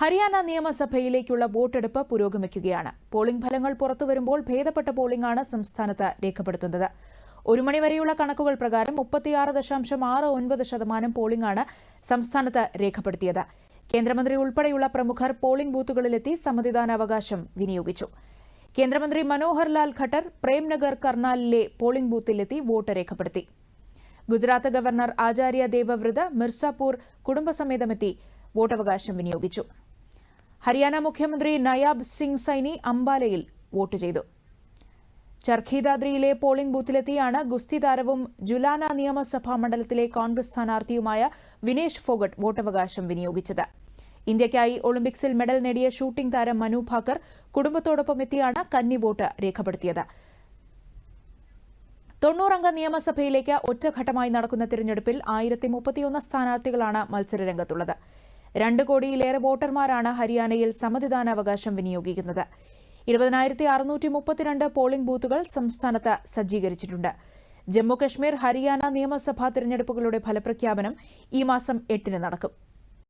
ഹരിയാന നിയമസഭയിലേക്കുള്ള വോട്ടെടുപ്പ് പുരോഗമിക്കുകയാണ്. പോളിംഗ് ഫലങ്ങൾ പുറത്തുവരുമ്പോൾ ഭേദപ്പെട്ട പോളിംഗാണ് സംസ്ഥാനത്ത് രേഖപ്പെടുത്തുന്നത്. ഒരു മണിവരെയുള്ള കണക്കുകൾ പ്രകാരം മുപ്പത്തിയാറ് ദശാംശം ആറ് ഒൻപത് ശതമാനം പോളിംഗാണ് സംസ്ഥാനത്ത് രേഖപ്പെടുത്തിയത്. കേന്ദ്രമന്ത്രി ഉൾപ്പെടെയുള്ള പ്രമുഖർ പോളിംഗ് ബൂത്തുകളിലെത്തി സമ്മതിദാനാവകാശം വിനിയോഗിച്ചു. കേന്ദ്രമന്ത്രി മനോഹർ ലാൽ ഖട്ടർ പ്രേംനഗർ കർണാലിലെ പോളിംഗ് ബൂത്തിലെത്തി വോട്ട് രേഖപ്പെടുത്തി. ഗുജറാത്ത് ഗവർണർ ആചാര്യ ദേവവ്രത് മിർസാപൂർ കുടുംബസമേതമെത്തി വോട്ടവകാശം വിനിയോഗിച്ചു. ഹരിയാന മുഖ്യമന്ത്രി നയാബ് സിംഗ് സൈനി അംബാലയിൽ വോട്ട് ചെയ്തു. ചർഖീദാദ്രിയിലെ പോളിംഗ് ബൂത്തിലെത്തിയാണ് ഗുസ്തി താരവും ജുലാന നിയമസഭാ മണ്ഡലത്തിലെ കോൺഗ്രസ് സ്ഥാനാർത്ഥിയുമായ വിനേഷ് ഫോഗട്ട് വോട്ടവകാശം വിനിയോഗിച്ചത്. ഇന്ത്യയ്ക്കായി ഒളിമ്പിക്സിൽ മെഡൽ നേടിയ ഷൂട്ടിംഗ് താരം മനു ഭാക്കർ കുടുംബത്തോടൊപ്പം എത്തിയാണ് കന്നി വോട്ട് രേഖപ്പെടുത്തിയത്. തൊണ്ണൂറംഗ നിയമസഭയിലേക്ക് ഒറ്റഘട്ടമായി നടക്കുന്ന തിരഞ്ഞെടുപ്പിൽ ആയിരത്തി മുപ്പത്തിയൊന്ന് സ്ഥാനാർത്ഥികളാണ് മത്സരരംഗത്തുള്ളത്. രണ്ട് കോടിയിലേറെ വോട്ടർമാരാണ് ഹരിയാനയിൽ സമ്മതിദാനാവകാശം വിനിയോഗിക്കുന്നത്. ഇരുപതിനായിരത്തി അറുന്നൂറ്റി മുപ്പത്തിരണ്ട് പോളിംഗ് ബൂത്തുകൾ സംസ്ഥാനത്ത് സജ്ജീകരിച്ചിട്ടുണ്ട്. ജമ്മുകശ്മീർ ഹരിയാന നിയമസഭാ തിരഞ്ഞെടുപ്പുകളുടെ ഫലപ്രഖ്യാപനം ഈ മാസം എട്ടിന് നടക്കും.